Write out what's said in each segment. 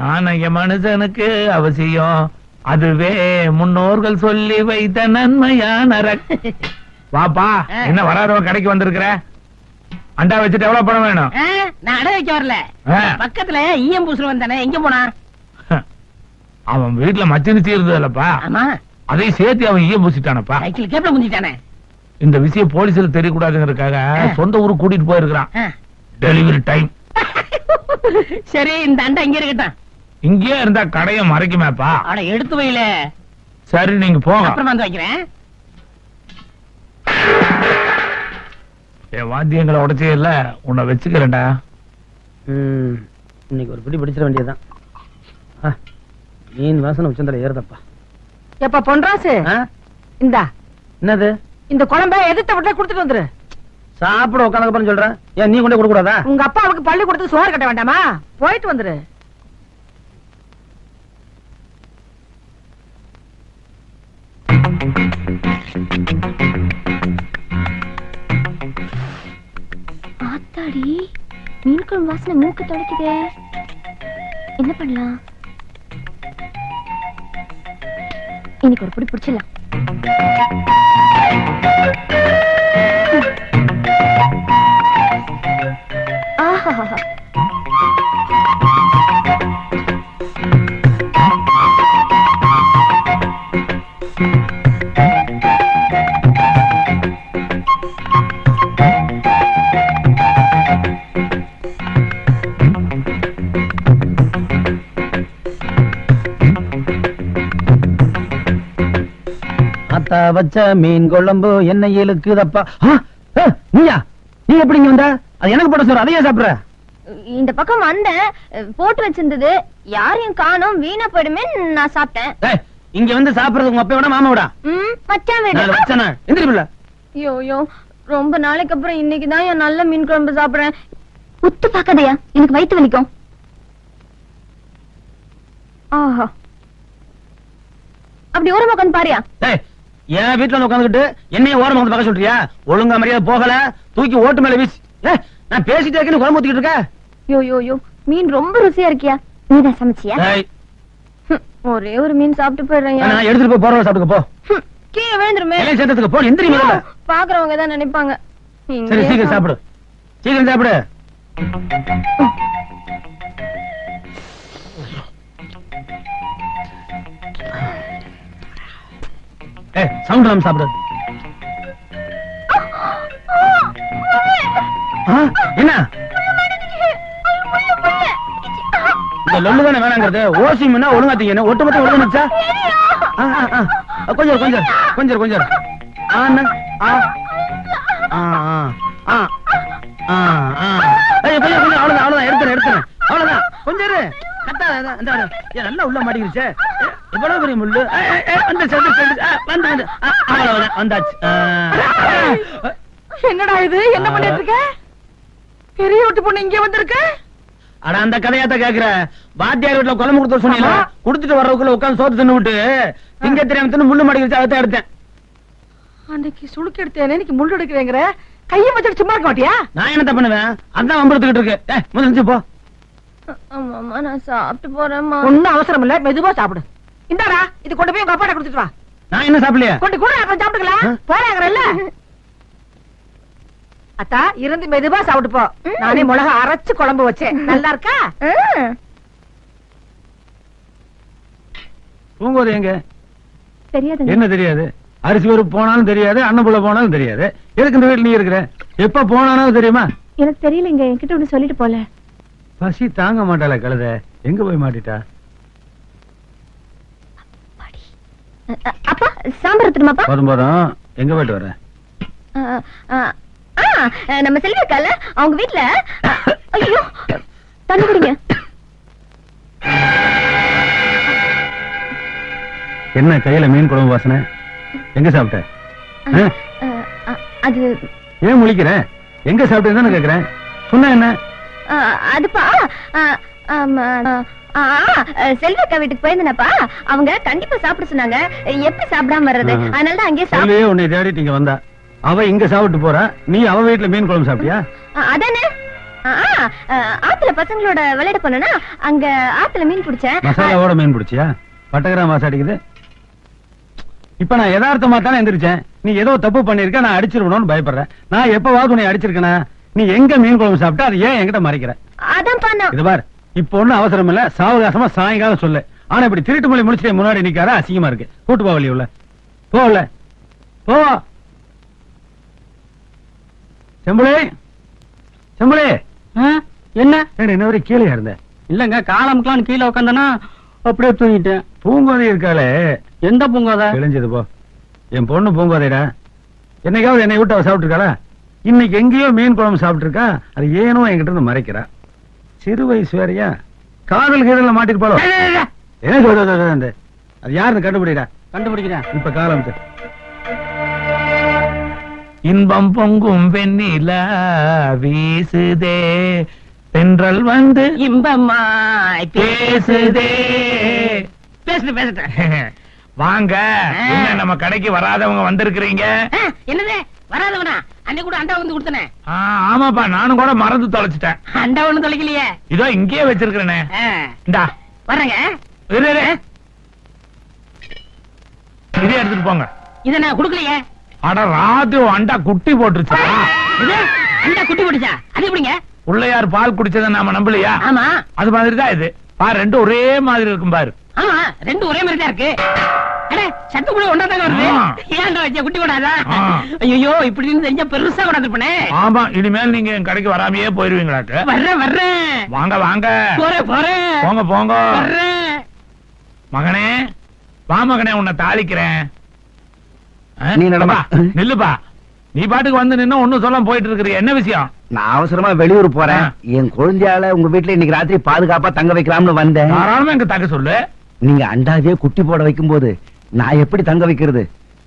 நாணய மனுஷனுக்கு அவசியம். அதுவே முன்னோர்கள் சொல்லி வைத்த நன்மையான வாப்பா என்ன வராதவன் கடைக்கு வந்திருக்கிற? அண்டா வச்சுட்டு எவ்வளவு பணம் வேணும். நான் அடை வைக்க வரல. பக்கத்துல ஈயம் பூசுல வந்தானே எங்க போனா அவன் வீட்டுல மச்சினிச்சு இருந்ததுலப்பா அதையும் சேர்த்து அவன் ஈய பூசிட்டானப்பா. சைக்கிள் கேப்ல முந்திட்டானே இந்த விஷயம் போலீஸ்ல தெரியக்கூடாதுங்கிறதுக்காக சொந்த ஊருக்கு கூட்டிட்டு போயிருக்கிறான். டெலிவரி டைம் சரி இந்த அண்டை இங்க இருக்கட்டும். இங்கேயே இருந்தா கடையை மறைக்குமேப்பா. அட எடுத்து வைல சரி நீங்க போங்க. அப்புறமா வந்து வைக்கிறேன். என் வாத்தியங்களை உடைச்சே இல்ல. உன்னை வச்சுக்கிறேன்டா. இன்னைக்கு ஒரு பிடி பிடிச்சிட வேண்டியதுதான். ஆ, மீன் வாசனை உச்சந்தல ஏறுதப்பா. எப்ப பொன்ராசு? ஆ? இந்தா. என்னது? இந்த குழம்ப எதிர்த்த விட்டு கொடுத்துட்டு வந்துரு. சாப்பிட உட்காந்து சொல்றேன் ஏன் நீ கொண்டு கொடுக்க கூடாதா உங்க அப்பாவுக்கு பள்ளி கொடுத்து சோறு கட்ட வேண்டாமா? போயிட்டு வந்துரு. ஆத்தாடி மீன் குழம்பு வாசனை மூக்கு தொலைக்குதே என்ன பண்ணலாம்? இன்னைக்கு ஒரு பிடி பிடிச்சிடலாம். ஆஹா. அத்தா வச்ச மீன் குழம்பு என்ன இழுக்குதப்பா. நீயா? நீ எப்படி இங்க வந்த? அது எனக்கு போட சொல்ற அதையே சாப்பிடுற. இந்த பக்கம் வந்தேன். போட்டு வச்சிருந்தது. யாரையும் காணோம். வீணா போயிடுமே நான் சாப்பிட்டேன். இங்க வந்து சாப்பிடுறது உங்க அப்பா விட மாமா விடா. ம் மச்சான் வீடு. வச்சனா எந்திரி பிள்ளை. ஐயோ ரொம்ப நாளைக்கு அப்புறம் இன்னைக்கு தான் என் நல்ல மீன் குழம்பு சாப்பிடுறேன். உத்து பார்க்காதயா எனக்கு வயித்து வலிக்கும். ஆஹா. அப்படி ஓரமா உட்காந்து பாரியா. என் வீட்டுல வந்து உட்காந்துக்கிட்டு என்னைய ஓரமா வந்து பார்க்க சொல்றியா? ஒழுங்கா மரியாதை போகல. தூக்கி ஓட்டு மேல வீசி. நான் பேசிட்டே இருக்கேன்னு குழம்பு ஊத்திக்கிட்டு இருக்க? யோ யோ யோ மீன் ரொம்ப ருசியா இருக்கியா? நீதான் சமைச்சியா? ஏய், ஹம், ஒரே ஒரு மீன் சாப்பிட்டு போயிடுறேன் நான் எடுத்துட்டு போய் போறவங்க சாப்பிட்டுக்க போ. கீழே விழுந்துருமே. இலையை சேர்த்ததுக்கு போ எந்திரி முதல்ல. பாக்குறவங்க தான் நினைப்பாங்க. சரி சீக்கிரம் சாப்பிடு. சீக்கிரம் சாப்பிடு. சவுண்ட் இல்லாம சாப்பிடு. ஆ, என்ன? இந்த லொல்லு தானே வேணாங்கிறது? ஓசி மீனா ஒழுங்கா தீங்க ஒட்டு மொத்தம் ஒழுங்கா கொஞ்சம் கொஞ்சம் கொஞ்சம் கொஞ்சம் ஆ அண்ணா. ஆ. ஆ ஆ. கொஞ்சம் அவ்வளவுதான் அவ்வளவுதான். எடுத்துறேன் எடுத்துறேன் அவ்வளவுதான். கொஞ்சம் இரு. நல்லா உள்ள மாட்டிக்கிருச்சே. இவ்வளவு பெரிய முள்ளு? வந்து வந்து அவ்வளவுதான். வந்தாச்சு. என்னடா இது? என்ன பண்ணிட்டு இருக்க? பெரிய வீட்டு பொண்ணு இங்க வந்திருக்க? அட அந்த கதையாத்த கேக்குற. வாத்தியார் வீட்டுல குழம்பு கொடுத்து சொன்னீங்க ஆமா. கொடுத்துட்டு வர்றதுக்குள்ள உட்காந்து சோத்து தின்னு விட்டு திங்க தெரியாம தின்னு முள்ளு மாட்டிக்கிருச்சு அதை தான் எடுத்தேன். அன்னைக்கு சுளுக்கு எடுத்தேனே. இன்னைக்கு முள்ளு எடுக்கிறேங்கிற? கையை வச்சுட்டு சும்மா இருக்க மாட்டியா? நான் என்னத்த பண்ணுவேன்? அதான் வம்பெடுத்துக்கிட்டு இருக்கு. நிச்சு போ. ஆமாமா நான் சாப்பிட்டு போறேம்மா. ஒண்ணும் அவசரம் இல்ல மெதுவா சாப்பிடு. இந்தாடா இது கொண்டு போய் உங்க அப்பாட்ட கொடுத்துட்டு வா. நான் என்ன சாப்பிடலையா? கொண்டு கூட அப்புறம் சாப்பிட்டுக்கலாம்? போறாங்கல்ல அத்தா இருந்து மெதுவா சாப்பிட்டு போ. நானே மிளகா அரைச்சு குழம்பு வச்சேன். நல்லா இருக்கா? தூங்குவது எங்க? தெரியாதுங்க. என்ன தெரியாது? அரிசி பருப்பு போனாலும் தெரியாது அன்னப்புள்ள போனாலும் தெரியாது. எதுக்கு இந்த வீட்டுல நீ இருக்கிற? எப்ப போனாலும் தெரியுமா? எனக்கு தெரியலங்க. என்கிட்ட ஒண்ணு சொல்லிட்டு போல. பசி தாங்க மாட்டாள கழுத. எங்க போய் மாட்டிட்டா? அப்பா சாம்பார் எடுத்துருமாப்பா போதும் போதும். எங்க போயிட்டு வர? நம்ம செல்வி இருக்கால அவங்க வீட்ல ஐயோ தண்ணி குடிங்க. என்ன கையில மீன் குழம்பு வாசனை? எங்க சாப்பிட்ட? அது ஏன் முழிக்கிற? எங்க சாப்பிட்டேன்னு கேக்குறேன். சொன்ன என்ன? அதுப்பா ஆ, ஆமா, ஆ, ஆ, செல்வி அக்கா வீட்டுக்கு போயிருந்தேனப்பா. அவங்க கண்டிப்பா சாப்பிட சொன்னாங்க. எப்படி சாப்பிடாம வர்றது? ஆ. அதனால தான் அங்கேயே சாப்பிட சொல்லியே உன்னை தேடிட்டு இங்க வந்தா. அவ இங்க சாப்பிட்டு போறா. நீ அவ வீட்டுல மீன் குழம்பு சாப்பிட்டியா? அதானே? ஆத்துல பசங்களோட விளையாட போனா அங்க ஆத்துல மீன் பிடிச்சேன். மசாலாவோட மீன் பிடிச்சியா? பட்டகிராம் வாசம் அடிக்குது. இப்ப நான் யதார்த்தமா தானே எந்திரிச்சேன். நீ ஏதோ தப்பு பண்ணிருக்க நான் அடிச்சிருக்கணும்னு பயப்படுறேன். நான் எப்பவாவது உன்னை அடிச்சிருக்கனா? நீ எங்க மீன் குழம்பு சாப்பிட்டா அது ஏன் என்கிட்ட மறைக்கிற? அதான் பார். இப்ப ஒண்ணும் அவசரம் இல்ல. சாவகாசமா சாயங்காலம் சொல்லு. ஆனா இப்படி திருட்டு மொழி முடிச்சுட்டு முன்னாடி நிக்காத அசிங்கமா இருக்கு. கூட்டு போ வழி உள்ள போல. போ. செம்புளே செம்புளே என்ன? இன்ன வரை கீழே இருந்த? இல்லங்க காலமுக்கெல்லாம் கீழே உட்காந்தனா அப்படியே தூங்கிட்டேன். பூங்கோதை இருக்காளே. எந்த பூங்காத? கிழிஞ்சது போ. என் பொண்ணு பூங்கோதைடா. என்னைக்காவது என்னை விட்டு அவ சாப்பிட்டுருக்காளா? இன்னைக்கு எங்கேயோ மீன் குழம்பு சாப்பிட்டுருக்கா. அது ஏனோ என்கிட்ட இருந்து மறைக்கிறா. சிறு வயசு வேறையா? காதல் கீதல மாட்டிட்டு போல? என்ன சொல்றது அது யாருன்னு கண்டுபிடிடா. கண்டுபிடிக்கிறேன். இப்ப காலம் இன்பம் பொங்கும் வெண்ணிலா வீசுதே. தென்றல் வந்து இன்பமாய் பேசுதே. பேசுட்டு பேசுட்டு வாங்க. நம்ம கடைக்கு வராதவங்க வந்திருக்கிறீங்க? என்னது? வராதவனா? அன்னைக்கு கூட அண்டா வந்து கொடுத்தனே. ஆமாப்பா நானும் கூட மறந்து தொலைச்சிட்டேன். அண்டா ஒண்ணு தொலைக்கலையே. இதோ இங்கேயே வச்சிருக்கிறேனே. இந்தா. இரு. இதே எடுத்துட்டு போங்க. இத நான் கொடுக்கலையே. அட ராத்திரி அண்டா குட்டி போட்டுருச்சு? இது அண்டா குட்டி போட்டுச்சா? அது எப்படிங்க? உள்ளையார் பால் குடிச்சதை நாம நம்பலையா? ஆமா. அது மாதிரி தான் இது. பாரு ரெண்டும் ஒரே மாதிரி இருக்கும் பாரு. ஆமா ரெண்டும் ஒரே மாதிரி தான் இருக்கு. அடே சத்து கூட ஒன்றா தாங்க வருது. ஏன்டா வச்ச குட்டி போடாதா ஆ. ஐயோ இப்படின்னு தெரிஞ்சா பெருசா கொண்டாந்துருப்பனே. ஆமா இனிமேல் நீங்க என் கடைக்கு வராமையே போயிருவீங்களாக்கு வர்றேன் வர்றேன். வாங்க வாங்க. போறேன் போறேன் போங்க போங்க. வர்றேன். மகனே வா மகனே உன்னை தாளிக்கிறேன்? நீ நடமா. நில்லுப்பா. நீ பாட்டுக்கு வந்து நின்னு ஒண்ணும் சொல்லாம போயிட்டு இருக்கிறீ என்ன விஷயம்? நான் அவசரமா வெளியூர் போறேன். என் குழந்தையால உங்க வீட்டுல இன்னைக்கு ராத்திரி பாதுகாப்பா தங்க வைக்கலாம்னு வந்தேன். தாராளமா எங்க தக்க சொல்லு. நீங்க அண்டாவே குட்டி போட வைக்கும் போது நான் எப்படி தங்க வைக்கிறது?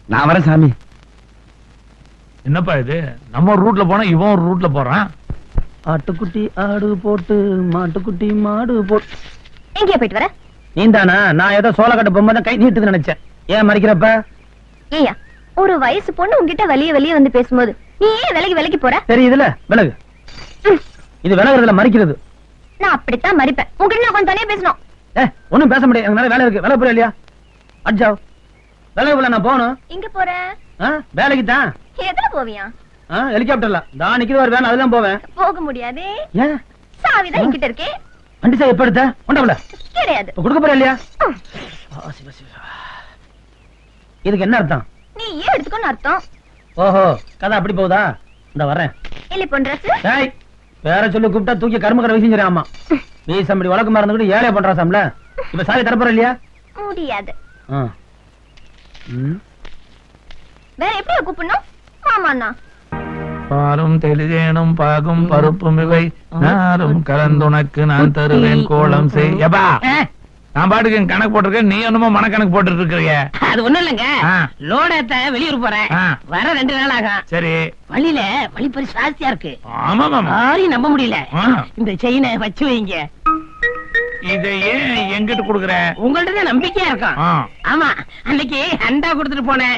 நான் வரேன் சாமி. என்னப்பா இது? நம்ம ஒரு ரூட்ல போனா இவன் ஒரு ரூட்ல போறான். ஆட்டுக்குட்டி ஆடு போட்டு மாட்டுக்குட்டி மாடு போட்டு எங்கேயா போயிட்டு வர? நீந்தானா? நான் ஏதோ சோளக்கட்டு பொம்மை தான் கை நீட்டுது நினைச்சேன். ஏன் மறிக்கிறப்ப? ஏயா ஒரு வயசு பொண்ணு உன்கிட்ட வெளிய வெளிய வந்து பேசும்போது நீ ஏன் விலைக்கு விலைக்கு போற? தெரியுதுல விலகு. ம், இது விலகுறதுல மறிக்கிறது. நான் அப்படித்தான் மறிப்பேன். உன்கிட்ட நான் கொஞ்சம் தனியா பேசணும். ஏ ஒண்ணும் பேச முடியாது. எனக்கு வேலை இருக்கு. வேலை போற இல்லையா? அட்ஜாவ் வேலை போல நான் போகணும். எங்க போற? ஆ, வேலைக்கு தான். எதுல போவியா? ஹெலிகாப்டர்ல. தான் நிக்கிறது ஒரு வேன் அதுதான் போவேன். போக முடியாதே. ஏன்? சாவிதான் என்கிட்ட இருக்கே. வண்டி சார் எப்ப எடுத்த? கிடையாது. கொடுக்க போற இல்லையா? இதுக்கு என்ன அர்த்தம்? நீ ஏன் எடுத்துக்கோன்னு அர்த்தம். ஓஹோ கதை அப்படி போகுதா? இந்த வரேன் இல்லை பொன் ட்ரெஸ் வேற சொல்லி கூப்பிட்டா தூக்கி கருமக்கரை வீசிஞ்சிரு ஆமா வீசம்படி வழக்கு மறந்துக்கிட்டு ஏழைய பண்றா சாம்ல இப்ப சாவி தரப்போற இல்லையா? முடியாது. வேற எப்படி கூப்பிடணும்? மாமாண்ணா. பாலும் தெளிதேனும் பாகும் பருப்பும் இவை. நாரும் கலந்துனக்கு நான் தருவேன் கோலம் செய். எப்பா? ஆ, நான் பாட்டுக்கு கணக்கு போட்டிருக்கேன். நீ என்னமோ மனக்கணக்கு போட்டுட்டு இருக்கிறிய அது ஒண்ணும் இல்லைங்க. ஆ. லோட ஏத்த வெளியூர் போறேன். வர ரெண்டு நாள் ஆகும். சரி. வழியில வழிப்பறி ஜாஸ்தியா இருக்கு. ஆமா நம்ப முடியல. இந்த செயினை வச்சு வைங்க. இதை ஏன் எங்கிட்ட குடுக்குற. உங்கள்ட்ட நம்பிக்கையா இருக்கும். ஆமா அன்னைக்கு அண்டா கொடுத்துட்டு போனேன்.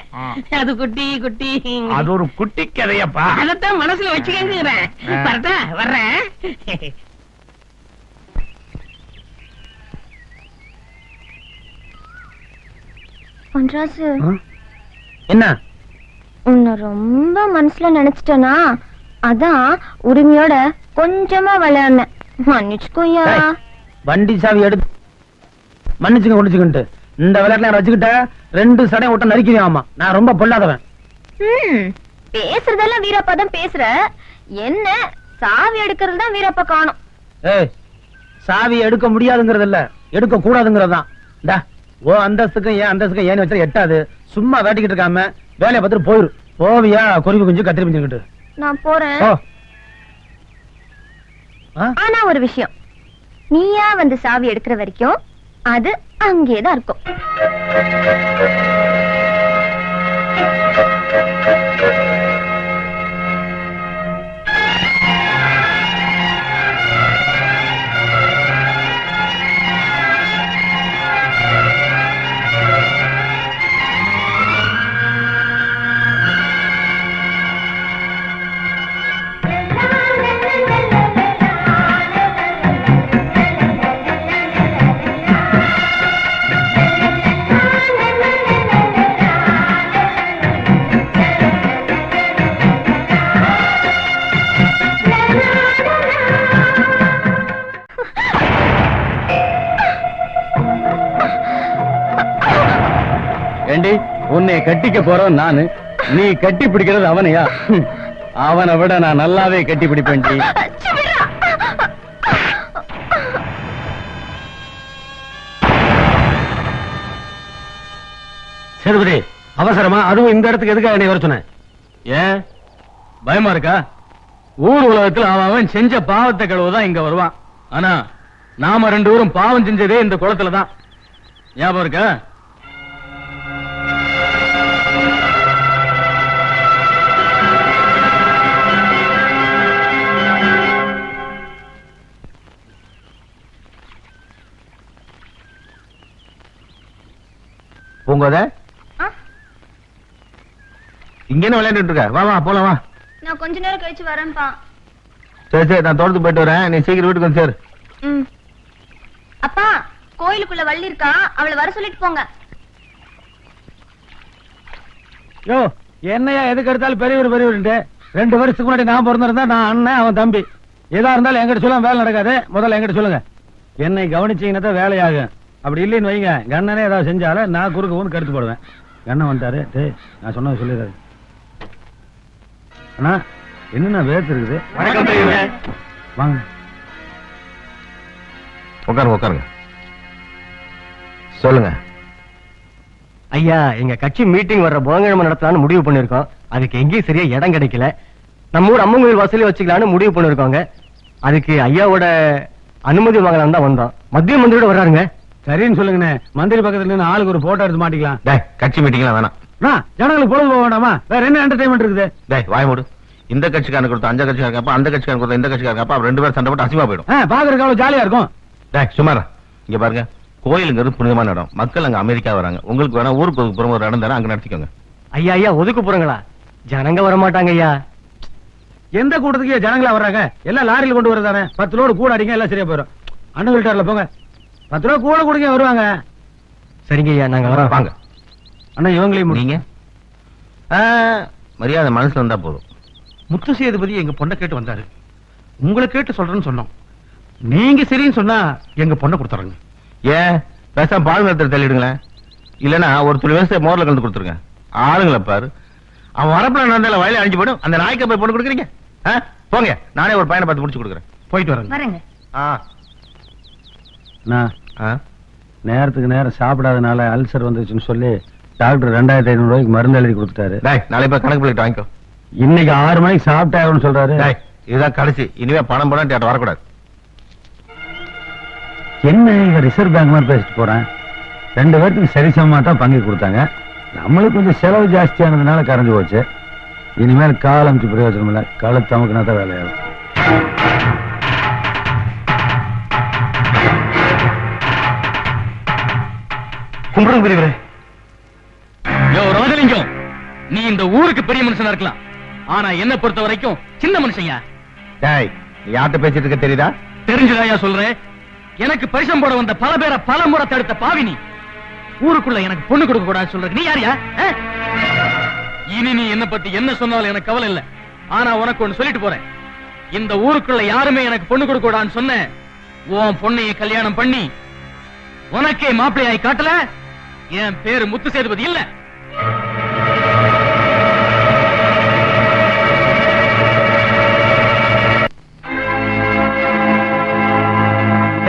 அது குட்டி குட்டி. அது ஒரு குட்டி கதையப்பா. அதத்தான் மனசுல வச்சுக்கங்கிறேன் ஆ. வரட்டா வர்றேன்? என்ன? உன்னை ரொம்ப மனசுல நினைச்சிட்டேனா? அதான் உரிமையோட கொஞ்சமா விளையாடினேன். மன்னிச்சுக்கோயா. வண்டி சாவி எடுத்து மன்னிச்சுங்க முடிச்சுக்கிட்டு இந்த விளையாட்டுல வச்சுக்கிட்ட ரெண்டு சடையும் விட்ட நறுக்கிறேன் ஆமா. நான் ரொம்ப பொல்லாதவன். பேசுறதெல்லாம் வீரப்பா தான் பேசுற. என்ன? சாவி எடுக்கிறது தான் வீரப்பா காணும். ஏய் சாவி எடுக்க முடியாதுங்கிறது இல்ல எடுக்க கூடாதுங்கிறது தான் ஓ அந்தஸ்துக்கும் ஏன் அந்தஸ்துக்கும் ஏன்னு வச்சா எட்டாது. சும்மா வேட்டிக்கிட்டு இருக்காம வேலையை பார்த்துட்டு போயிரு. போவியா? குருவி குஞ்சு கத்திரி குஞ்சுக்கிட்டு நான் போறேன்? ஆனா ஒரு விஷயம். நீயா வந்து சாவி எடுக்கிற வரைக்கும் அது அங்கேதான் இருக்கும். கட்டிக்க போறோம் நானு. நீ கட்டி பிடிக்கிறது அவனையா? அவனை விட நான் நல்லாவே கட்டி பிடிப்பேன்டி சேதுபதி அவசரமா அதுவும் இந்த இடத்துக்கு எதுக்காக என்னை வர சொன்ன? ஏன்? பயமா இருக்கா? ஊர் உலகத்துல அவன் அவன் செஞ்ச பாவத்தை கழுவுதான் இங்க வருவான். ஆனா நாம ரெண்டு பேரும் பாவம் செஞ்சதே இந்த குளத்துல தான். ஞாபகம் இருக்கா? பூங்கோத இங்க என்ன விளையாண்டுட்டு இருக்க. வா வா போலாம் வா. நான் கொஞ்ச நேரம் கழிச்சு வரேன்ப்பா. சரி சரி நான் தோட்டத்துக்கு போயிட்டு வரேன். நீ சீக்கிரம் வீட்டுக்கு வந்து சேரு. ம். அப்பா கோயிலுக்குள்ள வள்ளி இருக்கா? அவளை வர சொல்லிட்டு போங்க. யோ என்னையா எதுக்கு எடுத்தாலும் பெரியவர் பெரியவர்ன்ட்டு. ரெண்டு வருஷத்துக்கு முன்னாடி நான் பிறந்திருந்தா நான் அண்ணன் அவன் தம்பி. எதா இருந்தாலும் எங்கிட்ட சொல்ல வேலை நடக்காது. முதல்ல எங்கிட்ட சொல்லுங்க. என்னை கவனிச்சீங்கன்னா தான் வேலையாகும். அப்படி இல்லைன்னு வைங்க. எங்க அண்ணனே ஏதாவது செஞ்சாலும் நான் குறுக்க வந்து கருத்து போடுவேன். எங்க அண்ணன் வந்துட்டாரு. டேய் நான் சொன்னதை சொல்லிடுறாரு அண்ணா என்னண்ணா வேர்த்து இருக்குது. வாங்க. உட்காருங்க உட்காருங்க. சொல்லுங்க. ஐயா எங்க கட்சி மீட்டிங் வர்ற புதன்கிழமை நடத்தலாம்னு முடிவு பண்ணிருக்கோம் அதுக்கு எங்கேயும் சரியா இடம் கிடைக்கல. நம்ம ஊர் அம்மன் கோயில் வசூலி வச்சுக்கலாம்னு முடிவு பண்ணிருக்கோங்க அதுக்கு ஐயாவோட அனுமதி வாங்கலாம் தான் வந்தோம். மத்திய மந்திரியோட வர்றாருங்க. சரின்னு சொல்லுங்கண்ணே. மந்திரி பக்கத்துல நின்று ஆளுக்கு ஒரு போட்டோ எடுத்து மாட்டிக்கலாம். டேய் கட்சி மீட்டிங்லாம் வேணாம். ஜனங்களுக்கு பொழுது போக வேண்டாமா? வேற என்ன என்டர்டைன்மெண்ட் இருக்குது? டேய் வாய் மூடு. இந்த கட்சிக்காரன் கொடுத்த அந்த கட்சிக்காரங்க அப்ப அந்த கட்சிக்காரன் கொடுத்த இந்த கட்சிக்காரங்க அப்ப ரெண்டு பேரும் சண்டை போட்டு அசிமா போயிடும். பாக்குறதுக்கு அவ்வளவு ஜாலியா இருக்கும். டேய் சுமாரா இங்க பாருங்க. கோயிலுங்கிறது புனிதமான இடம். மக்கள் அங்க அமெரிக்கா வராங்க. உங்களுக்கு வேணா ஊருக்கு புறம் ஒரு இடம் தரேன் அங்க நடத்திக்கோங்க. ஐயா ஐயா ஒதுக்கு போறங்களா? ஜனங்க வர மாட்டாங்க ஐயா. எந்த கூட்டத்துக்கு ஜனங்களா வர்றாங்க? எல்லாம் லாரியில கொண்டு வரதானே? பத்து லோடு கூட அடிங்க எல்லாம் சரியா போயிடும். அண்ணன் வீட்டார்ல போங்க. பத்து ரூபா கூட கொடுங்க வருவாங்க. சரிங்க ஐயா நாங்க வரோம். வாங்க. அண்ணா இவங்களையும் முடி- நீங்க? ஆ, மரியாதை மனசுல இருந்தா போதும். முத்து சேதுபதி எங்க பொண்ணை கேட்டு வந்தாரு. உங்களை கேட்டு சொல்றேன்னு சொன்னோம். நீங்க சரின்னு சொன்னா எங்க பொண்ணை கொடுத்துறங்க. ஏன்? பேசாம பால் நிலத்தில் தள்ளிடுங்களேன். இல்லனா ஒரு துளி விவசாய மோர்ல கலந்து கொடுத்துருங்க. ஆளுங்களை பாரு. அவன் வரப்புல நடந்தால வயல அழிஞ்சு போயிடும். அந்த நாய்க்கு போய் பொண்ணு கொடுக்குறீங்க? ஆ? போங்க. நானே ஒரு பையனை பார்த்து முடிச்சு கொடுக்குறேன். போயிட்டு அண்ணா, ஆ. நேரத்துக்கு நேரம் சாப்பிடாதனால அல்சர் வந்துச்சுன்னு சொல்லி டாக்டர் ரெண்டாயிரத்தி ஐநூறு ரூபாய்க்கு மருந்து எழுதி கொடுத்துட்டாரு. நாளை போய் கணக்கு பிள்ளைட்டு வாங்கிக்கோ. இன்னைக்கு ஆறு மணிக்கு சாப்பிட்டாகணும்னு சொல்றாரு. இதுதான் கடைசி. இனிமே பணம் பணம் டேட்ட வரக்கூடாது. என்ன இங்க ரிசர்வ் பேங்க் மாதிரி பேசிட்டு போறேன்? ரெண்டு பேர்த்துக்கு சரிசமமா தான் பங்கு கொடுத்தாங்க. நம்மளுக்கு கொஞ்சம் செலவு ஜாஸ்தியானதுனால கரைஞ்சு போச்சு. இனிமேல் கால் அமைச்சு பிரயோஜனம் இல்லை. கழுத்து அமுக்குனா தான் வேலையாகும். கும்பிடுங்க பெரியவரே யோ ராஜலிங்கம். நீ இந்த ஊருக்கு பெரிய மனுஷனா இருக்கலாம். ஆனா என்ன பொறுத்த வரைக்கும் சின்ன மனுஷன்யா? டேய் நீ யார்கிட்ட பேசிட்டு இருக்க தெரியுதா? தெரிஞ்சுதாயா சொல்றேன்? எனக்கு பரிசம் போட வந்த பல பேரை பல முறை தடுத்த பாவினி. ஊருக்குள்ள எனக்கு பொண்ணு கொடுக்க கூடாது சொல்ற நீ யாரியா? இனி நீ என்ன பத்தி என்ன சொன்னாலும் எனக்கு கவலை இல்ல. ஆனா உனக்கு ஒண்ணு சொல்லிட்டு போறேன். இந்த ஊருக்குள்ள யாருமே எனக்கு பொண்ணு கொடுக்க கூடாதுன்னு சொன்ன உன் பொண்ணைய கல்யாணம் பண்ணி உனக்கே மாப்பிள்ளையாய் காட்டல? என் பேரு முத்து சேதுபதி இல்ல.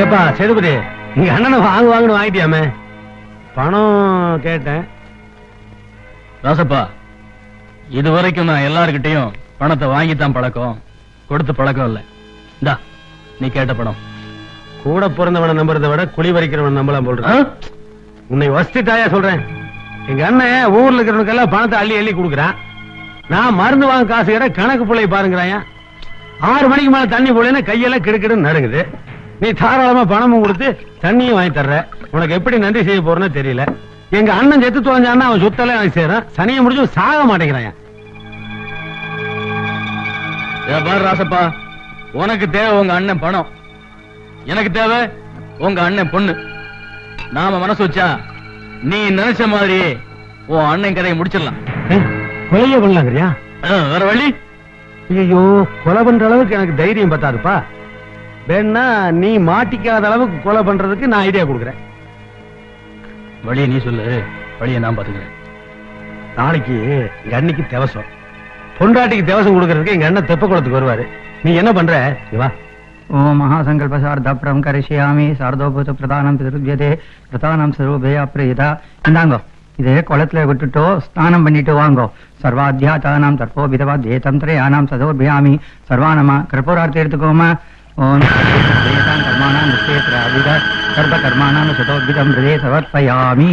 ஏப்பா சேதுபதி நீங்க அண்ணனை வாங்கு வாங்கன்னு வாங்கிட்டியாமே? பணம் கேட்டேன். ராசப்பா இது வரைக்கும் நான் எல்லார்கிட்டயும் பணத்தை வாங்கித்தான் பழக்கம் கொடுத்து பழக்கம் இல்ல. இந்தா நீ கேட்ட பணம். கூட பிறந்தவனை நம்புறதை விட குழி வரைக்கிறவன் நம்பலாம் போல் உன்னை வசதிட்டாயா சொல்றேன். எங்க அண்ணன் ஊர்ல இருக்கிறவனுக்கெல்லாம் பணத்தை அள்ளி அள்ளி கொடுக்குறான். நான் மருந்து வாங்க காசு கேட்ட கணக்கு பிள்ளை பாருங்கிறாயா? ஆறு மணிக்கு மேல தண்ணி போடலன்னா கையெல்லாம் கிடுக்கிடுன்னு நடுங்குது. நீ தாராளமா பணமும் கொடுத்து தண்ணியும் வாங்கி தர்ற. உனக்கு எப்படி நன்றி செய்ய போறேன்னு தெரியல. எங்க அண்ணன் செத்து தொலைஞ்சான்னா அவன் சுத்தல எனக்கு செய்யறான் சனியை முடிச்சு சாக மாட்டேங்கிறான் பாரு ராசப்பா. உனக்கு தேவை உங்க அண்ணன் பணம். எனக்கு தேவை உங்க அண்ணன் பொண்ணு. நாம மனசு வச்சா நீ நினைச்ச மாதிரி உன் அண்ணன் கதையை முடிச்சிடலாம். கொலைய பண்ணலாங்கிறியா? வேற வழி? ஐயோ கொலை பண்ற அளவுக்கு எனக்கு தைரியம் பத்தாதுப்பா. வேணா நீ மாட்டிக்காத அளவுக்கு கொலை பண்றதுக்கு நான் ஐடியா கொடுக்குறேன். வழியை நீ சொல்லு. வழியை நான் பாத்துக்கிறேன் நாளைக்கு எங்க அன்னைக்கு தேவசம். பொண்டாட்டிக்கு தேவசம் கொடுக்கறதுக்கு எங்க அண்ணன் தெப்ப குளத்துக்கு வருவாரு. நீ என்ன பண்ற? வா. ஓம் மகாசங்கல்ப சார்த்தப்ரம் கரிஷ்யாமி சார்தோபூத பிரதானம் பிதிருபியதே பிரதானம் சர்வபே அப்ரேதா இந்தாங்கோ இதே குளத்துல விட்டுட்டோ ஸ்நானம் பண்ணிட்டு வாங்கோ சர்வாத்தியாத்தானாம் தற்போ விதவா தேதம் திரையானாம் சதோபியாமி சர்வானமா கற்பூரார்த்தி எடுத்துக்கோமா ஓம் கர்மானாம் நிச்சயத்ராவித நிச்சயத்திர அபித சர்வ கர்மாணாம் சதோபிதம் ஹிருதே சமர்ப்பயாமி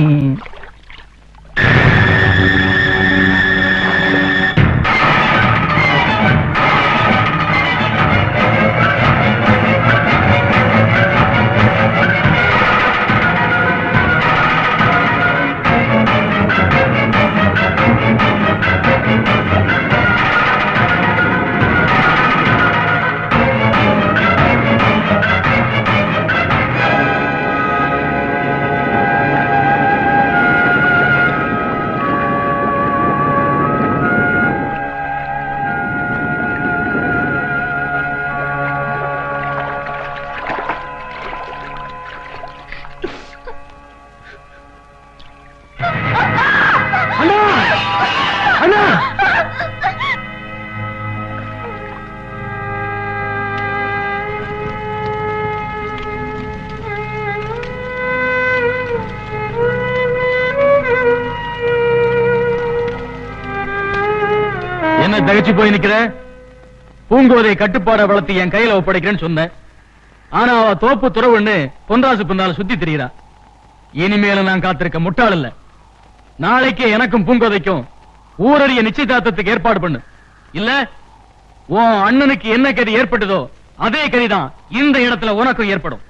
என்ன போய் நிக்கிற? பூங்கோதை கட்டுப்பாட வளர்த்து என் கையில ஒப்படைக்கிறேன்னு சொன்ன. ஆனா அவ தோப்பு துறவுன்னு பொன்ராசு பின்னால சுத்தி திரியிறா இனிமேல நான் காத்திருக்க முட்டாள் இல்ல நாளைக்கே எனக்கும் பூங்கோதைக்கும் ஊரறிய நிச்சயதார்த்தத்துக்கு ஏற்பாடு பண்ணு. இல்ல உன் அண்ணனுக்கு என்ன கதி ஏற்பட்டதோ அதே கதிதான் இந்த இடத்துல உனக்கும் ஏற்படும்.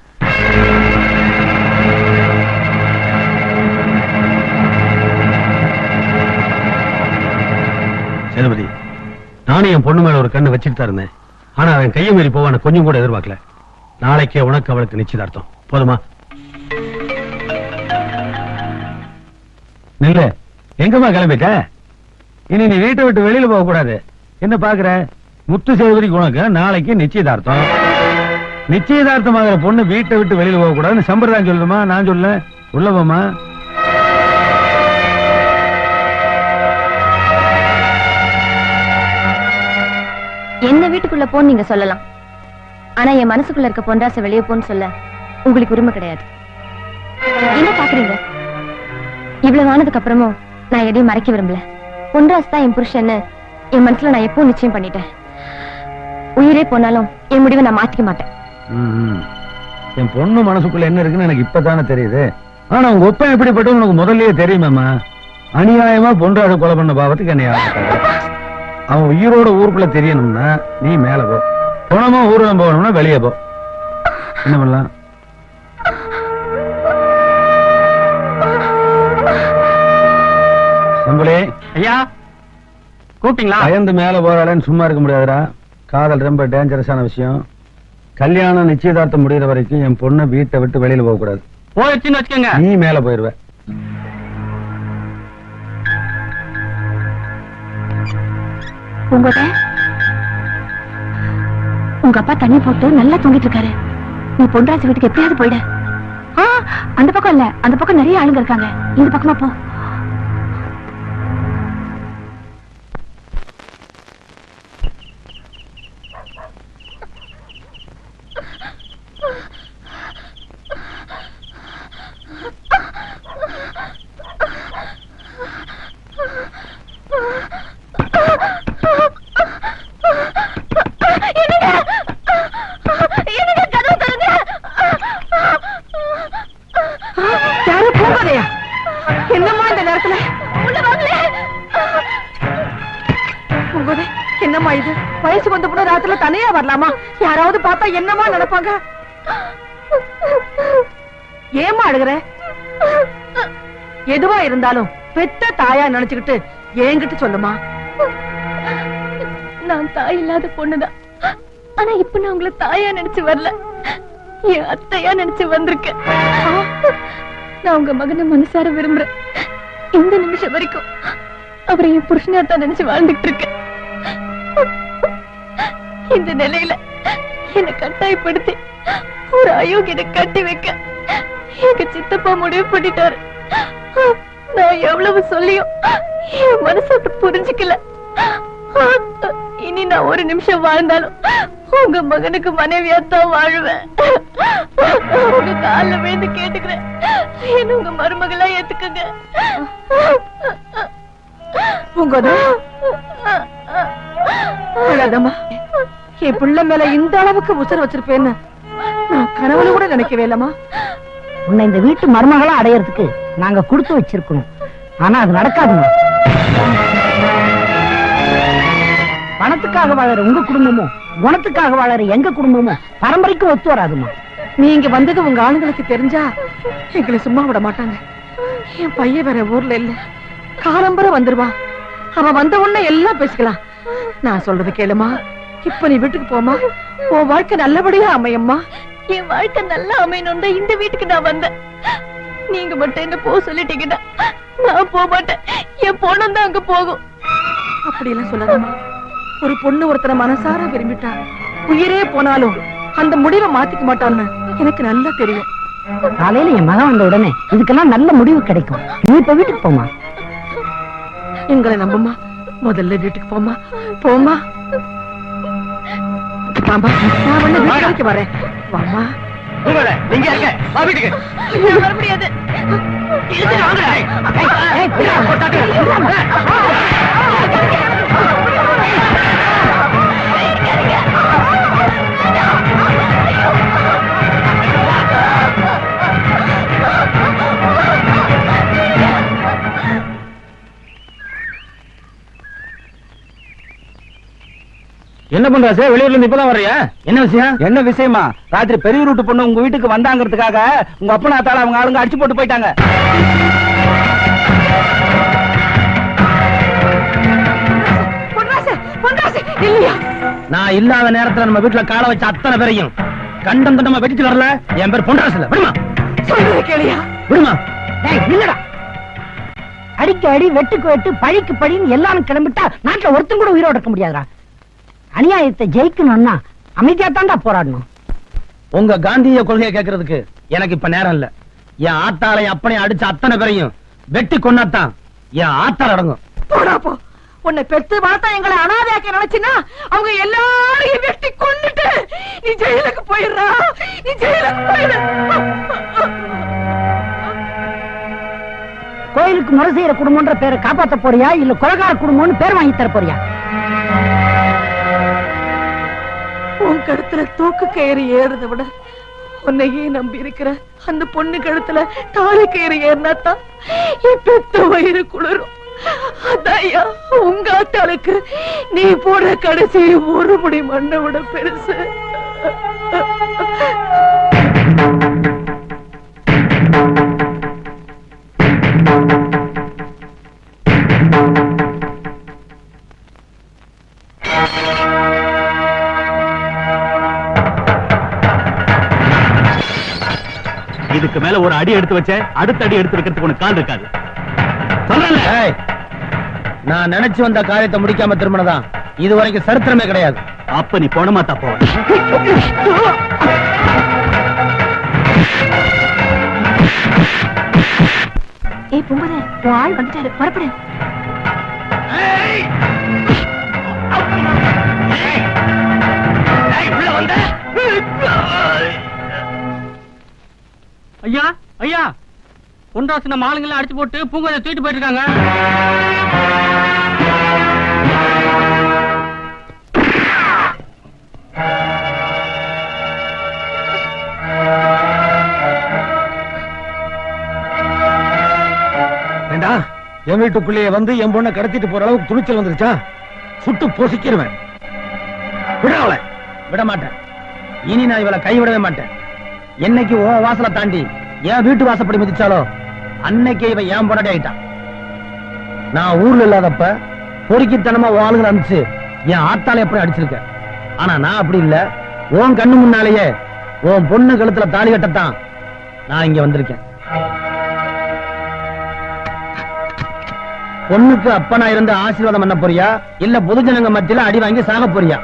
சேதுபதி நானும் என் பொண்ணு மேல ஒரு கண்ணு வச்சுட்டு தான் இருந்தேன். ஆனா அவன் கையை மீறி போவான கொஞ்சம் கூட எதிர்பார்க்கல. நாளைக்கே உனக்கு அவளுக்கு நிச்சயதார்த்தம். போதுமா? நில்ல. எங்கம்மா கிளம்பிட்ட? இனி நீ வீட்டை விட்டு வெளியில போக கூடாது. என்ன பாக்குற முத்து சேதுபதிக்கு உனக்கு நாளைக்கு நிச்சயதார்த்தம். நிச்சயதார்த்தம் பொண்ணு வீட்டை விட்டு வெளியில போக கூடாதுன்னு சம்பிரதாயம் சொல்லுமா? நான் சொல்ல. உள்ளவமா என்ன வீட்டுக்குள்ள போன்னு நீங்க சொல்லலாம். ஆனா என் மனசுக்குள்ள இருக்க பொன்ராசை வெளியே போன்னு சொல்ல உங்களுக்கு உரிமை கிடையாது. என்ன பாக்குறீங்க? இவ்வளவு ஆனதுக்கு அப்புறமும் நான் எதையும் மறைக்க விரும்பல. பொன்ராஸ் தான் என் புருஷன்னு என் மனசுல நான் எப்பவும் நிச்சயம் பண்ணிட்டேன். உயிரே போனாலும் என் முடிவை நான் மாத்திக்க மாட்டேன். என் பொண்ணு மனசுக்குள்ள என்ன இருக்குன்னு எனக்கு இப்பதானே தெரியுது. ஆனா உங்க ஒப்பன் எப்படிப்பட்டது உனக்கு முதல்லயே தெரியுமாமா அநியாயமா பொன்றாட கொலை பண்ண பாவத்துக்கு என்னை ஆகிட்டாரு அவன் உயிரோட ஊருக்குள்ள தெரியணும்னா நீ மேல போ. பணமா ஊர்வலம் போகணும்னா வெளியே போ. என்ன பண்ணலாம்? சம்பளே ஐயா கூப்பிட்டீங்களா? பயந்து மேல போறாளேன்னு சும்மா இருக்க முடியாதுடா. காதல் ரொம்ப டேஞ்சரஸான விஷயம். கல்யாணம் நிச்சயதார்த்தம் முடியிற வரைக்கும் என் பொண்ணை வீட்டை விட்டு வெளியில போக கூடாது போயிடுச்சுன்னு வச்சுக்கோங்க. நீ மேல போயிருவ. உங்ககிட்ட? உங்க அப்பா தண்ணி போட்டு நல்லா தூங்கிட்டு இருக்காரு. நீ பொன்ராசி வீட்டுக்கு எப்படியாவது போயிட. அந்த பக்கம் இல்ல. அந்த பக்கம் நிறைய ஆளுங்க இருக்காங்க. இந்த பக்கமா போ. யாராவது பார்த்தா என்னம்மா நினைப்பாங்க. ஏம்மா அழுகுற? எதுவா இருந்தாலும் பெத்த தாயா நினைச்சுக்கிட்டு ஏங்கிட்டு சொல்லுமா. நான் தாய் இல்லாத பொண்ணுதான். ஆனா இப்ப நான் உங்களை தாயா நினைச்சு வரல. என் அத்தையா நினைச்சு வந்திருக்கேன். நான் உங்க மகனை மனசார விரும்புறேன். இந்த நிமிஷம் வரைக்கும் அவரை என் புருஷனா தான் நினைச்சு வாழ்ந்துட்டு இருக்கேன். இந்த நிலையில என்னை கட்டாயப்படுத்தி ஒரு அயோக்கியனை கட்டி வைக்க எங்க சித்தப்பா முடிவு பண்ணிட்டாரு. நான் எவ்வளவு சொல்லியும் என் மனசு புரிஞ்சுக்கல. இனி நான் ஒரு நிமிஷம் வாழ்ந்தாலும் உங்க மகனுக்கு மனைவியா தான் வாழுவேன். உங்க கால்ல விழுந்து கேட்டுக்கிறேன். என்ன உங்க மருமகளா ஏத்துக்குங்க. பூங்கோதை அழாதம்மா என் பிள்ளை மேல இந்த அளவுக்கு உசர் வச்சிருப்பேன்னு நான் கனவுல கூட நினைக்கவே இல்லம்மா. உன்னை இந்த வீட்டு மருமகளா அடையறதுக்கு நாங்க கொடுத்து வச்சிருக்கணும். ஆனா அது நடக்காதுங்க பணத்துக்காக வாழற உங்க குடும்பமும் குணத்துக்காக வாழற எங்க குடும்பமும் பரம்பரைக்கு ஒத்து வராதுமா? நீங்க வந்தது உங்க ஆளுங்களுக்கு தெரிஞ்சா எங்களை சும்மா விட மாட்டாங்க. என் பையன் வேற ஊர்ல இல்ல. காலம்பர வந்துருவான். அவன் வந்த உடனே எல்லாம் பேசிக்கலாம். நான் சொல்றது கேளுமா? இப்ப நீ வீட்டுக்கு போமா உன் வாழ்க்கை நல்லபடியா அமையம்மா. என் வாழ்க்கை நல்லா அமையணும் இந்த வீட்டுக்கு நான் வந்தேன். நீங்க மட்டும் என்ன போக சொல்லிட்டீங்கன்னா நான் போக மாட்டேன். என் பொண்ணும் தான் அங்க போகும். அப்படி எல்லாம் சொல்லாதம்மா. ஒரு பொண்ணு ஒருத்தரை மனசார விரும்பிட்டா உயிரே போனாலும் அந்த முடிவை மாத்திக்க மாட்டான்னு எனக்கு நல்லா தெரியும். காலையில என் மகன் வந்த உடனே இதுக்கெல்லாம் நல்ல முடிவு கிடைக்கும். நீ இப்ப வீட்டுக்கு போமா எங்களை நம்புமா முதல்ல வீட்டுக்கு போமா போமா வாமா நான் வந்து வீட்டு வரைக்கும் வரேன் வாமா பூங்கோதை, நீங்க இருக்க வா வீட்டுக்கு நான் வர முடியாது என்ன பண்ற சார் வெளியூர்ல இருந்து இப்பதான் வர்றியா? என்ன விஷயம்? என்ன விஷயமா? ராத்திரி பெரிய ரூட்டு பொண்ணு உங்க வீட்டுக்கு வந்தாங்கிறதுக்காக உங்க அப்பனா தால அவங்க ஆளுங்க அடிச்சு போட்டு போயிட்டாங்க. நான் இல்லாத நேரத்துல நம்ம வீட்டுல காலை வச்ச அத்தனை பேரையும் கண்டம் கண்டமா வெட்டிட்டு வரல. என் பேர் பொன்ராசுல. விடுமா? கேளியா? விடுமா? டேய், நில்லுடா. அடிக்கு அடி வெட்டுக்கு வெட்டு பழிக்கு பழின்னு எல்லாரும் கிளம்பிட்டா நாட்டுல ஒருத்தன் கூட உயிரோட இருக்க முடியாதுடா. அநியாயத்தை ஜெயிக்கணும்னா அமைதியா தான்டா போராடணும். உங்க காந்திய கொள்கையை கேட்கறதுக்கு எனக்கு இப்ப நேரம் இல்ல. என் ஆத்தாளை அப்பனை அடிச்ச அத்தனை பேரையும் வெட்டி கொண்டாத்தான் என் ஆத்தாள் அடங்கும். போடா போ. உன்னை பெத்து வளர்த்தா எங்களை அனாதையாக்க நினைச்சினா அவங்க எல்லாரையும் வெட்டி கொன்னுட்டு நீ ஜெயிலுக்கு போயிடுறா. நீ ஜெயிலுக்கு போயிடு. கோயிலுக்கு முறை செய்யற குடும்பம்ன்ற பேரை காப்பாத்த போறியா? இல்ல கொலகார குடும்பம்னு பேர் வாங்கி தர போறியா? உன் கழுத்துல தூக்கு கயிறு ஏறுறதை விட உன்னையே நம்பி இருக்கிற அந்த பொண்ணு கழுத்துல தாலி கயிறு ஏறினாத்தான் பெத்த வயிறு குளிரும். அதாயா உங்க ஆத்தாளுக்கு நீ போடுற கடைசி ஒரு முடி மண்ணை விட பெருசு. இதுக்கு மேல ஒரு அடி எடுத்து வச்ச அடுத்த அடி எடுத்து வைக்கிறதுக்கு உனக்கு கால் இருக்காது. ஏய், நான் நினைச்சு வந்த காரியத்தை முடிக்காம திரும்பினதான் இது வரைக்கும் சரித்திரமே கிடையாது. அப்ப நீ போன மாத்தா போ. ஏய் பொம்புதே ஆள் வந்துட்டாரு. புறப்படு. ஐயா ஐயா நம்ம ஆளுங்கெல்லாம் அடிச்சு போட்டு பூங்கோதை தூக்கிட்டு போயிட்டு இருக்காங்க ஏண்டா என் வீட்டுக்குள்ளேயே வந்து என் பொண்ணை கடத்திட்டு போற அளவுக்கு துணிச்சல் வந்துருச்சா? சுட்டு பொசிக்கிருவேன். விட அவளை. விட மாட்டேன் இனி நான் இவளை கைவிடவே மாட்டேன். என்னைக்கு ஓ வாசலை தாண்டி என் வீட்டு வாசப்படி மிதிச்சாலோ? அன்னைக்கே இவன் ஏன் பொண்டாட்டி ஆயிட்டான் நான் ஊர்ல இல்லாதப்ப பொறுக்கித்தனமா உன் அனுப்பிச்சு என் ஆத்தால எப்படி அடிச்சிருக்க? ஆனா நான் அப்படி இல்ல. உன் கண்ணு முன்னாலேயே உன் பொண்ணு கழுத்துல தாலி கட்டத்தான் நான் இங்க வந்திருக்கேன். பொண்ணுக்கு அப்பனா இருந்து ஆசீர்வாதம் பண்ண போறியா? இல்ல பொதுஜனங்க மத்தியில அடி வாங்கி சாக போறியா?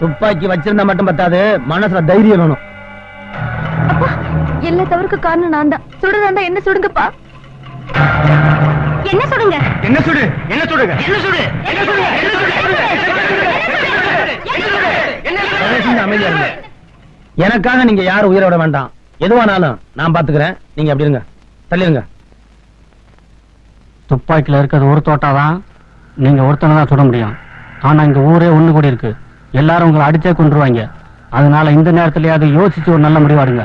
துப்பாக்கி வச்சிருந்தா மட்டும் பத்தாது மனசுல தைரியம் வேணும். எல்லா தவறுக்கு காரணம் நான் தான் சுடுதாண்டா என்ன சுடுங்கப்பா என்ன சொல்லுங்க என்ன சுடு என்ன சுடுங்க என்ன சுடு என்ன சுடு என்ன சுடு எனக்காக நீங்க யாரும் உயிரை விட வேண்டாம் எதுவானாலும் நான் பாத்துக்கிறேன் நீங்க அப்படி இருங்க தள்ளிருங்க துப்பாக்கில இருக்கிறது ஒரு தோட்டா தான் நீங்க ஒருத்தனை தான் சுட முடியும் ஆனா இங்க ஊரே ஒண்ணு கூடி இருக்கு எல்லாரும் உங்களை அடிச்சே கொண்டுருவாங்க அதனால இந்த நேரத்திலயாவது யோசிச்சு ஒரு நல்ல முடிவாடுங்க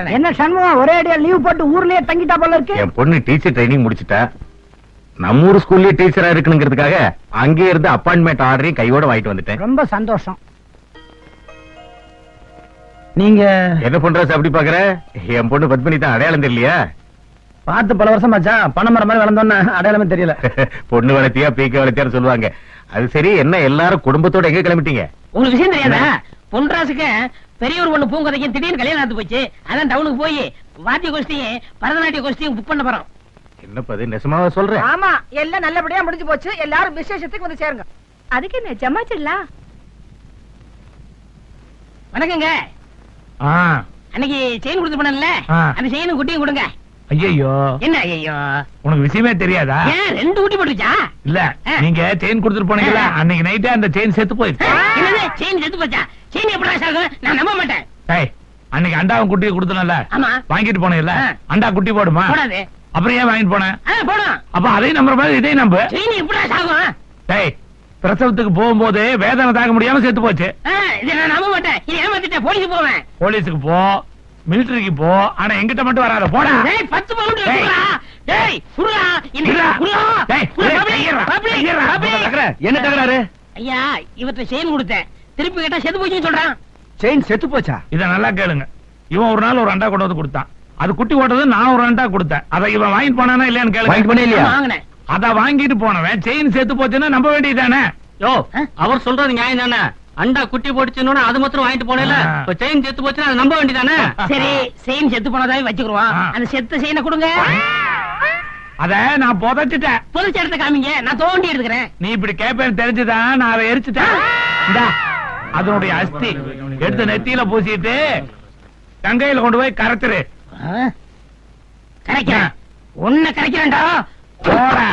கொடுத்துருக்காங்க என்ன சண்முகம் ஒரே அடியா லீவ் போட்டு ஊர்லயே தங்கிட்டா போல இருக்கு? என் பொண்ணு டீச்சர் ட்ரைனிங் முடிச்சிட்டா. நம்ம ஊர் ஸ்கூல்லயே டீச்சரா இருக்கணுங்கிறதுக்காக அங்கே இருந்து அப்பாயின்மெண்ட் ஆர்டரையும் கையோட வாங்கிட்டு வந்துட்டேன். ரொம்ப சந்தோஷம். நீங்க என்ன பண்ற அப்படி பாக்குற? என் பொண்ணு பத்மினி தான் அடையாளம் தெரியலையா? பார்த்து பல வருஷம் ஆச்சா? பணமரம் மாதிரி வளர்ந்தோன்னு அடையாளமே தெரியல. பொண்ணு வளர்த்தியா பீக்க வளர்த்தியான்னு சொல்லுவாங்க. அது சரி என்ன எல்லாரும் குடும்பத்தோட எங்க கிளம்பிட்டீங்க? உங்களுக்கு விஷயம் தெரியாதா? பொன்ராசுக்கு பெரியவர் ஒண்ணு பூங்கதைக்கும் திடீர்னு கல்யாணம் ஆத்து போச்சு. அதான் டவுனுக்கு போய் வாத்திய கோஷ்டியும் பரதநாட்டிய கோஷ்டியும் புக் பண்ண போறோம். என்னப்பா நெசமாவா சொல்றேன் ஆமா எல்லாம் நல்லபடியா முடிஞ்சு போச்சு. எல்லாரும் விசேஷத்துக்கு வந்து சேருங்க. அதுக்கு என்ன ஜமாச்சிடலாம் வணக்கங்க. ஆ. அன்னைக்கு செயின் கொடுத்து பண்ணல. அந்த செயினும் குட்டியும் கொடுங்க. ஐயோ என்ன ஐயோ உனக்கு விஷயமே தெரியாதா? ஏன் ரெண்டு குட்டி போட்டுச்சா இல்ல. நீங்க செயின் கொடுத்துட்டு போனீங்கல்ல அன்னைக்கு நைட்டே அந்த செயின் செத்து என்னது? செயின் செத்து போச்சா? செயின் எப்படி நான் நம்ப மாட்டேன். அன்னைக்கு அண்டாவும் குட்டியை கொடுத்தனல ஆமா. வாங்கிட்டு போனேன்ல. அண்டா குட்டி போடுமா? அப்புறம் ஏன் வாங்கிட்டு போனேன் அப்ப அதையும் நம்புற மாதிரி இதையும் நம்பு செயின் எப்படி சாகும் டேய் பிரசவத்துக்கு போகும்போது வேதனை தாங்க முடியாம செத்து போச்சு. இதை நான் நம்ப மாட்டேன். ஏமாத்திட்டேன். போலீஸ் போவேன். போலீஸுக்கு போ. மிலிட்டரிக்கு போ ஆனா எங்கிட்ட மட்டும் வராத போடா. டேய் பத்து பவுண்ட் டேய். குடுறா டேய் இன்னைக்கு குடுறா. குடுறா டேய், என்ன தகராறு ஐயா இவர்ட்ட செயின் கொடுத்தேன். திருப்பி கேட்டா செத்து போச்சுன்னு சொல்றான். செயின் செத்து போச்சா? இத நல்லா கேளுங்க. இவன் ஒரு நாள் ஒரு அண்டா கொண்டு வந்து கொடுத்தான். அது குட்டி போட்டது நான் ஒரு அண்டா கொடுத்தேன். அதை இவன் வாங்கிட்டு போனானா இல்லையான்னு வாங்கிட்டு கேளுங்க போனே இல்லையா? வாங்கினேன். அத வாங்கிட்டு போனவன். செயின் செத்து போச்சுன்னா நம்ப வேண்டியதானே யோ அவர் சொல்றது நியாயம் தானே? அண்டா குட்டி போட்டுச்சுன்னு அது மாத்திரம் வாங்கிட்டு போனேல ஆ. இப்ப செயின் செத்து போச்சுன்னா அதை நம்ப வேண்டியதானே? சரி செயின் செத்து போனதாவே வச்சுக்கிருவோம். ஆ. அந்த செத்த செயினை கொடுங்க. அத நான் புதைச்சிட்டேன். புதுச்ச இடத்த காமிங்க. நான் தோண்டி எடுத்துக்கிறேன். நீ இப்படி கேப்பேன்னு தெரிஞ்சுதான் நான் அதை எரிச்சுட்டேன். அதனுடைய அஸ்தி. எடுத்து நெத்தியில பூசிட்டு கங்கையில கொண்டு போய் கரைச்சிரு கரைக்கிறேன். உன்னை கரைக்கிறேன்டா. போடா.